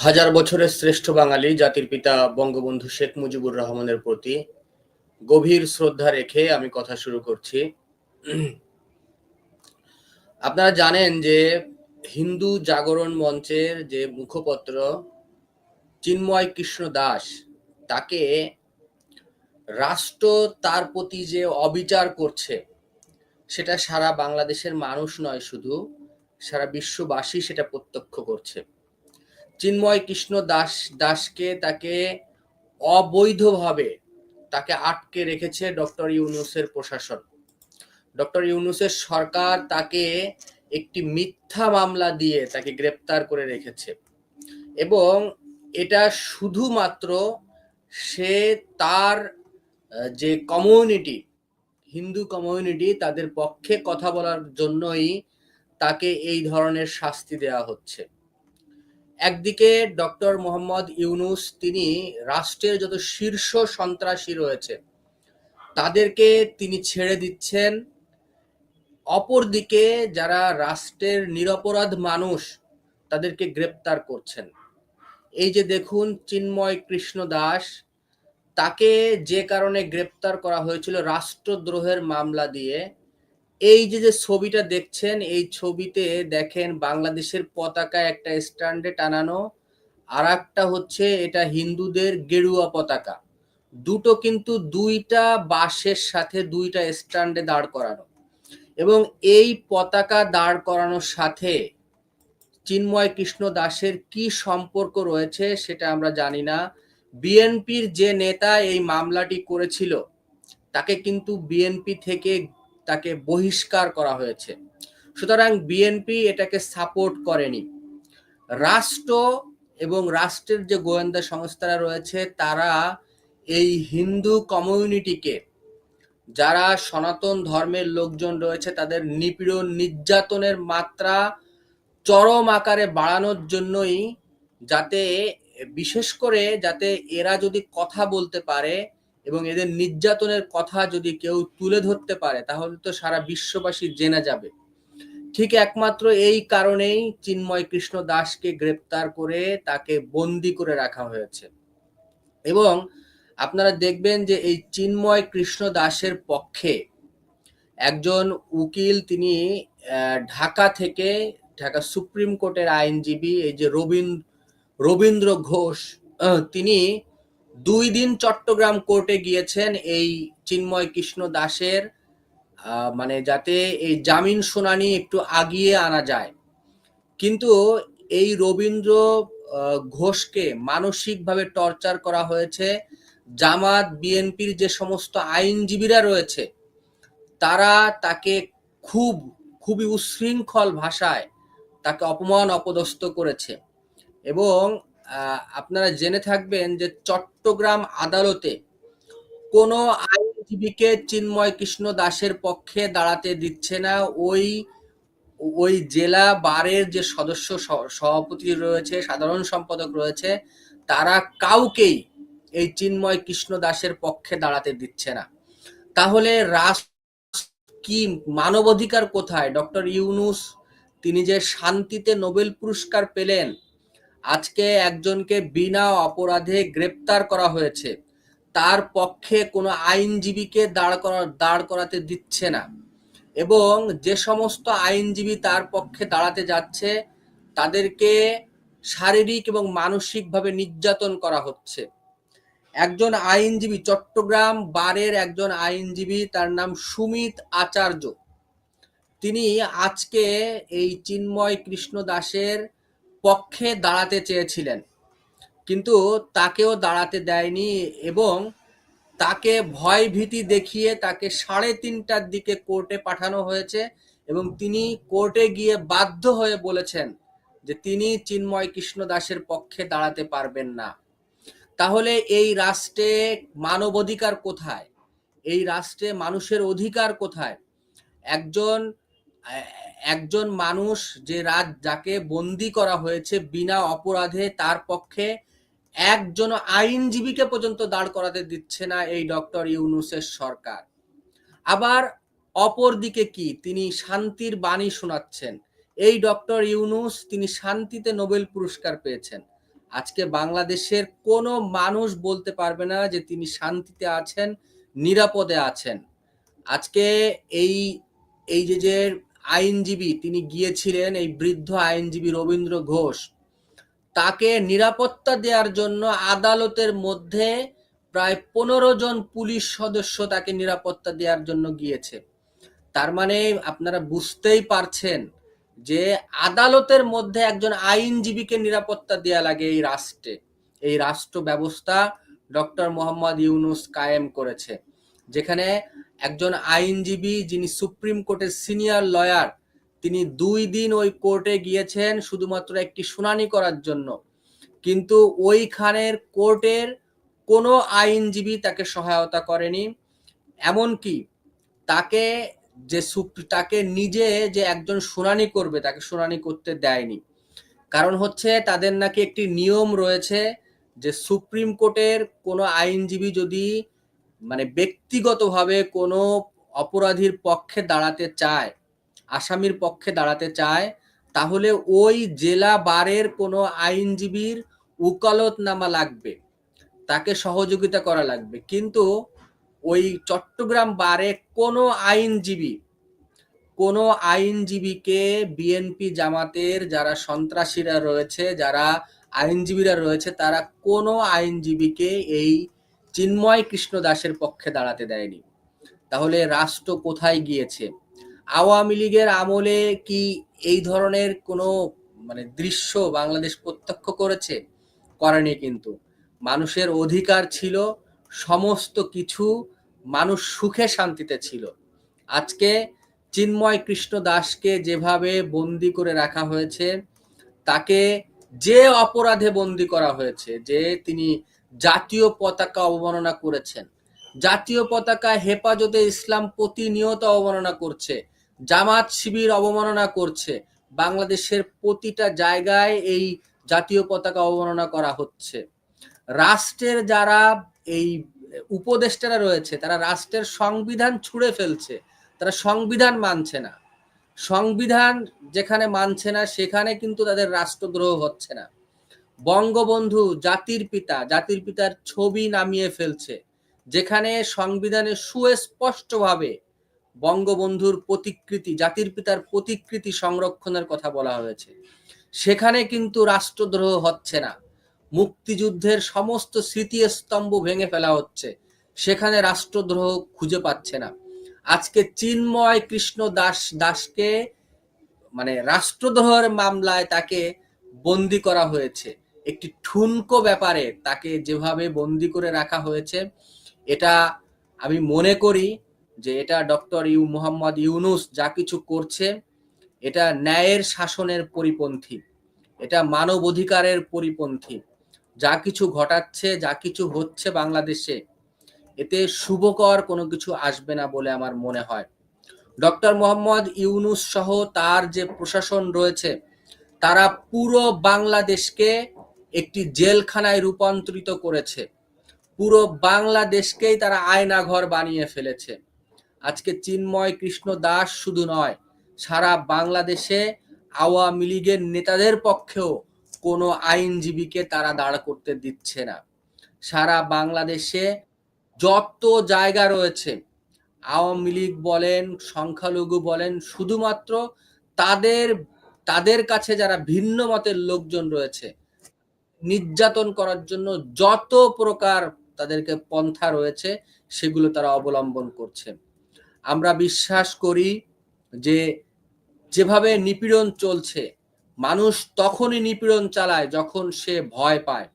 হাজার বছরের শ্রেষ্ঠ বাঙালি জাতির পিতা বঙ্গবন্ধু শেখ মুজিবুর রহমানের প্রতি গভীর শ্রদ্ধা রেখে আমি কথা শুরু করছি। আপনারা জানেন যে হিন্দু জাগরণ মঞ্চের যে মুখপত্র চিন্ময় কৃষ্ণ দাস, তাকে রাষ্ট্র তার প্রতি যে অবিচার করছে, সেটা সারা বাংলাদেশের মানুষ নয় শুধু, সারা বিশ্ববাসী সেটা প্রত্যক্ষ করছে। চিন্ময় কৃষ্ণ দাস, দাসকে তাকে অবৈধভাবে তাকে আটকে রেখেছে ডক্টর ইউনুসের প্রশাসন। ডক্টর ইউনুসের সরকার তাকে একটি মিথ্যা মামলা দিয়ে তাকে গ্রেপ্তার করে রেখেছে। এবং এটা শুধুমাত্র সে তার যে কমিউনিটি, হিন্দু কমিউনিটি, তাদের পক্ষে কথা বলার জন্যই তাকে এই ধরনের শাস্তি দেওয়া হচ্ছে। একদিকে ডক্টর মোহাম্মদ ইউনুস, তিনি রাষ্ট্রের যত শীর্ষ সন্ত্রাসী রয়েছে, তাদেরকে তিনি ছেড়ে দিচ্ছেন। অপরদিকে যারা রাষ্ট্রের নিরপরাধ মানুষ, তাদেরকে গ্রেপ্তার করছেন। এই যে দেখুন চিন্ময় কৃষ্ণ দাস, তাকে যে কারণে গ্রেপ্তার করা হয়েছিল রাষ্ট্রদ্রোহের মামলা দিয়ে এই যে যে ছবিটা দেখছেন, এই ছবিতে দেখেন বাংলাদেশের পতাকা একটা স্ট্যান্ডে টানানো আর একটা হচ্ছে এটা হিন্দুদের গেরুয়া পতাকা। দুটো কিন্তু দুইটা বাসের সাথে দুইটা স্ট্যান্ডে দাঁড় করানো। এবং এই পতাকা দাঁড় করানোর সাথে চিন্ময় কৃষ্ণ দাসের কি সম্পর্ক রয়েছে সেটা আমরা জানি না। বিএনপির যে নেতা এই মামলাটি করেছিল, তাকে কিন্তু বিএনপি থেকে তাকে বহিষ্কার করা হয়েছে। সুতরাং বিএনপি এটাকে সাপোর্ট করেনি। রাষ্ট্র এবং রাষ্ট্রের যে গোয়েন্দা সংস্থারা রয়েছে, তারা এই হিন্দু কমিউনিটিকে, যারা সনাতন ধর্মের লোকজন রয়েছে, তাদের নিপীড়ন নির্যাতনের মাত্রা চরম আকারে বাড়ানোর জন্যই যাতে, বিশেষ করে যাতে এরা যদি কথা বলতে পারে এবং এদের নির্যাতনের কথা যদি কেউ তুলে ধরতে পারে, তাহলে তো সারা বিশ্ববাসী জেনে যাবে। ঠিক একমাত্র এই কারণেই চিন্ময় কৃষ্ণ দাসকে গ্রেপ্তার করে তাকে বন্দি করে রাখা হয়েছে। এবং আপনারা দেখবেন যে এই চিন্ময় কৃষ্ণ দাসের পক্ষে একজন উকিল, তিনি ঢাকা থেকে ঢাকা সুপ্রিম কোর্টের আইনজীবী, এই যে রবীন্দ্র রবীন্দ্র ঘোষ তিনি দুই দিন চট্টগ্রাম কোর্টে গিয়েছেন এই চিন্ময় কৃষ্ণ দাসের মানে যাতে এই জামিন শুনানি একটু আগিয়ে আনা যায়। কিন্তু এই রবীন্দ্র ঘোষকে মানসিকভাবে টর্চার করা হয়েছে। জামাত, বিএনপির যে সমস্ত আইনজীবীরা রয়েছে, তারা তাকে খুব, খুবই উচ্ছৃঙ্খল ভাষায় তাকে অপমান, অপদস্থ করেছে। এবং আপনারা জেনে থাকবেন যে চট্টগ্রাম আদালতে কোনো আইনজীবীকে চিন্ময় কৃষ্ণ দাসের পক্ষে দাঁড়াতে দিচ্ছে না। ওই ওই জেলা বারের যে সদস্য সভাপতি রয়েছে, সাধারণ সম্পাদক রয়েছে, তারা কাউকেই এই চিন্ময় কৃষ্ণ দাসের পক্ষে দাঁড়াতে দিচ্ছে না। তাহলে রাষ্ট্র কি মানবাধিকার কোথায়? ডক্টর ইউনুস, তিনি যে শান্তিতে নোবেল পুরস্কার পেলেন আজকে একজনকে বিনা অপরাধে গ্রেপ্তার করা হয়েছে। তার পক্ষে কোনো আইনজীবীকে দাঁড় করা, দাঁড় করাতে দিচ্ছে না। এবং যে সমস্ত আইনজীবী তার পক্ষে দাঁড়াতে যাচ্ছে, তাদেরকে শারীরিক এবং মানসিকভাবে নির্যাতন করা হচ্ছে। একজন আইনজীবী, চট্টগ্রাম বারের একজন আইনজীবী, তার নাম সুমিত আচার্য। তিনি আজকে এই চিন্ময় কৃষ্ণ দাসের পক্ষে দাঁড়াতে চেয়েছিলেন। কিন্তু তাকেও দাঁড়াতে দেয়নি এবং তাকে ভয় ভীতি দেখিয়ে তাকে সাড়ে তিনটার দিকে কোর্টে পাঠানো হয়েছে এবং তিনি কোর্টে গিয়ে বাধ্য হয়ে বলেছেন যে তিনি চিন্ময় কৃষ্ণ দাসের পক্ষে দাঁড়াতে পারবেন না। তাহলে এই রাষ্ট্রে মানবাধিকার কোথায়? এই রাষ্ট্রে মানুষের অধিকার কোথায়? একজন একজন মানুষ যে রাজ যাকে বন্দি করা হয়েছে বিনা অপরাধে, তার পক্ষে একজন আইনজীবীকে পর্যন্ত দাঁড় করাতে দিচ্ছে না এই ডক্টর ইউনুসের সরকার। আবার অপর দিকে কি? তিনি শান্তির বাণী শোনাচ্ছেন। এই ডক্টর ইউনুস, তিনি শান্তিতে নোবেল পুরস্কার পেয়েছেন। আজকে বাংলাদেশের কোনো মানুষ বলতে পারবে না যে তিনি শান্তিতে আছেন, নিরাপদে আছেন। আজকে এই এই যে যে আইনজীবী, তিনি গিয়েছিলেন এই বৃদ্ধ আইনজীবী রবীন্দ্র ঘোষ। তাকে নিরাপত্তা দেওয়ার জন্য আদালতের মধ্যে প্রায় পনেরো জন পুলিশ সদস্য তাকে নিরাপত্তা দেওয়ার জন্য গিয়েছে। তার মানে আপনারা বুঝতেই পারছেন যে আদালতের মধ্যে একজন আইনজীবীকে নিরাপত্তা দেয়া লাগে এই রাষ্ট্রে। এই রাষ্ট্র ব্যবস্থা ডক্টর মোহাম্মদ ইউনুস কায়েম করেছে, যেখানে একজন আইনজীবী যিনি সুপ্রিম কোর্টের সিনিয়র লয়ার, তিনি দুই দিন ওই কোর্টে গিয়েছেন শুধুমাত্র একটি শুনানি করার জন্য। কিন্তু ওইখানের কোর্টের কোনো আইনজীবী তাকে সহায়তা করেনি। এমনকি তাকে যে তাকে নিজে যে একজন শুনানি করবে, তাকে শুনানি করতে দেয়নি। কারণ হচ্ছে তাদের নাকি একটি নিয়ম রয়েছে যে সুপ্রিম কোর্টের কোনো আইনজীবী যদি মানে ব্যক্তিগতভাবে কোনো অপরাধীর পক্ষে দাঁড়াতে চায়, আসামির পক্ষে দাঁড়াতে চায়, তাহলে ওই জেলা বারের কোনো আইনজীবীর উকালতনামা লাগবে, তাকে সহযোগিতা করা লাগবে। কিন্তু ওই চট্টগ্রাম বারে কোনো আইনজীবী, কোনো আইনজীবীকে বিএনপি জামাতের যারা সন্ত্রাসীরা রয়েছে, যারা আইনজীবীরা রয়েছে, তারা কোনো আইনজীবীকে এই চিন্ময় কৃষ্ণ দাসের পক্ষে দাঁড়াতে দেয়নি। তাহলে রাষ্ট্র কোথায় গিয়েছে? আওয়ামী লীগের আমলে কি এই ধরনের কোনো মানে দৃশ্য বাংলাদেশ প্রত্যক্ষ করেছে? করেনি কিন্তু। মানুষের অধিকার ছিল, সমস্ত কিছু মানুষ সুখে শান্তিতে ছিল। আজকে চিন্ময় কৃষ্ণ দাসকে যেভাবে বন্দি করে রাখা হয়েছে, তাকে যে অপরাধে বন্দি করা হয়েছে, যে তিনি জাতীয় পতাকা অবমাননা করেছেন। জাতীয় পতাকা হেফাজতে ইসলাম প্রতিনিয়ত অবমাননা করছে, জামাত শিবির অবমাননা করছে, বাংলাদেশের প্রতিটা জায়গায় এই জাতীয় পতাকা অবমাননা করা হচ্ছে। রাষ্ট্রের যারা এই উপদেষ্টারা রয়েছে, তারা রাষ্ট্রের সংবিধান ছুঁড়ে ফেলছে, তারা সংবিধান মানছে না। সংবিধান যেখানে মানছে না, সেখানে কিন্তু তাদের রাষ্ট্রদ্রোহ হচ্ছে না। বঙ্গবন্ধু জাতির পিতা, জাতির পিতার ছবি নামিয়ে ফেলছে, যেখানে সংবিধানে সুস্পষ্টভাবে বঙ্গবন্ধুর প্রতিকৃতি, জাতির পিতার প্রতিকৃতি সংরক্ষণের কথা বলা হয়েছে। সেখানে কিন্তু রাষ্ট্রদ্রোহ হচ্ছে না, মুক্তিযুদ্ধের সমস্ত স্মৃতিস্তম্ভ ভেঙে ফেলা হচ্ছে, সেখানে রাষ্ট্রদ্রোহ খুঁজে পাচ্ছে না। আজকে চিন্ময় কৃষ্ণ দাস, দাসকে মানে রাষ্ট্রদ্রোহের মামলায় তাকে বন্দি করা হয়েছে। একটি ঠুনকো ব্যাপারে তাকে যেভাবে বন্দি করে রাখা হয়েছে, এটা আমি মনে করি যে এটা ডক্টর ইউ মোহাম্মদ ইউনুস যা কিছু করছে, এটা ন্যায়ের শাসনের পরিপন্থী, এটা মানব অধিকারের পরিপন্থী। যা কিছু ঘটাচ্ছে, যা কিছু হচ্ছে বাংলাদেশে, এতে শুভকর কোনো কিছু আসবে না বলে আমার মনে হয়। ডক্টর মোহাম্মদ ইউনুস সহ তার যে প্রশাসন রয়েছে, তারা পুরো বাংলাদেশকে একটি জেলখানায় রূপান্তরিত করেছে। পুরো বাংলাদেশকেই তারা আয়না ঘর বানিয়ে ফেলেছে। আজকে চিন্ময় কৃষ্ণ দাস শুধু নয়, সারা বাংলাদেশে আওয়ামী লীগের নেতাদের পক্ষেও কোনো আইনজীবীকে তারা দাঁড় করতে দিচ্ছে না। সারা বাংলাদেশে যত জায়গা রয়েছে, আওয়ামী লীগ বলেন, সংখ্যালঘু বলেন, শুধুমাত্র তাদের তাদের কাছে যারা ভিন্ন মতের লোকজন রয়েছে নির্যাতন করার জন্য যত প্রকার তাদেরকে পন্থা রয়েছে, সেগুলো তারা অবলম্বন করছে। আমরা বিশ্বাস করি যে যেভাবে নিপীড়ন চলছে, মানুষ তখনই নিপীড়ন চালায় যখন সে ভয় পায়।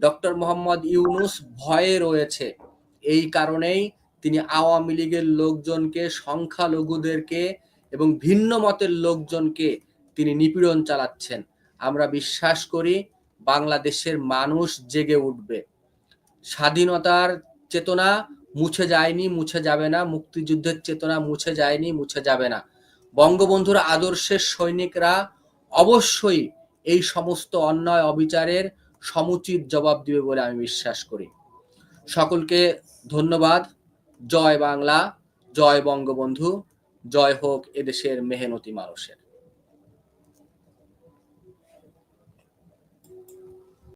ডক্টর মোহাম্মদ ইউনুস ভয়ে রয়েছে। এই কারণেই তিনি আওয়ামী লীগের লোকজনকে, সংখ্যালঘুদেরকে এবং ভিন্ন মতের লোকজনকে তিনি নিপীড়ন চালাচ্ছেন। আমরা বিশ্বাস করি বাংলাদেশের মানুষ জেগে উঠবে। স্বাধীনতার চেতনা মুছে যায়নি, মুছে যাবে না। মুক্তিযুদ্ধের চেতনা মুছে যায়নি, মুছে যাবে না। বঙ্গবন্ধুর আদর্শের সৈনিকরা অবশ্যই এই সমস্ত অন্যায় অবিচারের সমুচিত জবাব দিবে বলে আমি বিশ্বাস করি। সকলকে ধন্যবাদ। জয় বাংলা, জয় বঙ্গবন্ধু, জয় হোক এদেশের মেহনতি মানুষের।